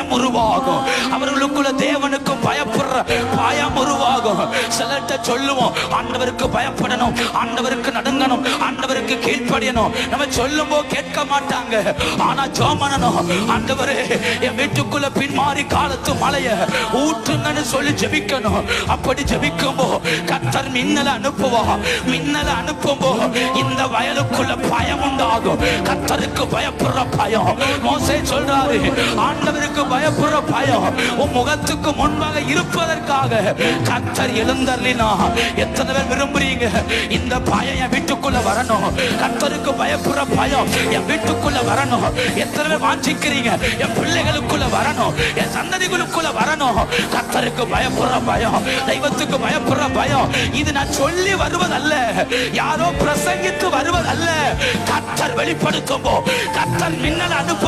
பயம் உருவாகும். அவர்களுக்குள்ள தேவனுக்கு பயப்படுற பயம் உருவாகும். சிலர்கிட்ட சொல்லுவோம் ஆண்டவருக்கு பயப்படணும் ஆண்டவருக்கு நடுங்கணும் ஆண்டவருக்கு கீழ்ப்படியணும். நம்ம சொல்லும் போது கேட்க மாட்டாங்க. ஆனா ஜோமனனும் ஆண்டவரே என் வீட்டுக்குள்ள பின்மாறி காலத்து மலைய ஊற்றுங்கன்னு சொல்லி ஜெபிக்கணும். அப்படி ஜெபிக்கும் கத்தர் மின்னல அனுப்புவா மின்னல அனுப்பும் இந்த வயலுக்குள்ள பயம் உண்டாகும். கத்தருக்கு பயப்படுற பயம். மோசே சொல்றாரு ஆண்டவருக்கு பயப்படுற பயம் உன் முகத்துக்கு முன்பாக இருப்பதற்காக கத்தர் எழுந்தர்லினா எத்தனை பேர் விரும்புறீங்க? இந்த பயம் என் வீட்டுக்குள்ள வரணும். கத்தருக்கு பயப்படுற பயம் என் வீட்டுக்குள்ள வரணும். எத்தனை பேர் வாஞ்சிக்கிறீங்க? என் பிள்ளைகளுக்குள்ள வரணும். என் சந்ததிகளுக்குள்ள வரணும். கத்தருக்கு பயப்படுற பயம் தெய்வத்துக்கு பயப்படுற பயம் இது நான் சொல்லி வருவதல்ல. யாரோ பிரசங்கித்து வருவதல்ல. கத்தர் வெளிப்படுத்தும் கத்தர் மின்னல் அனுப்பும்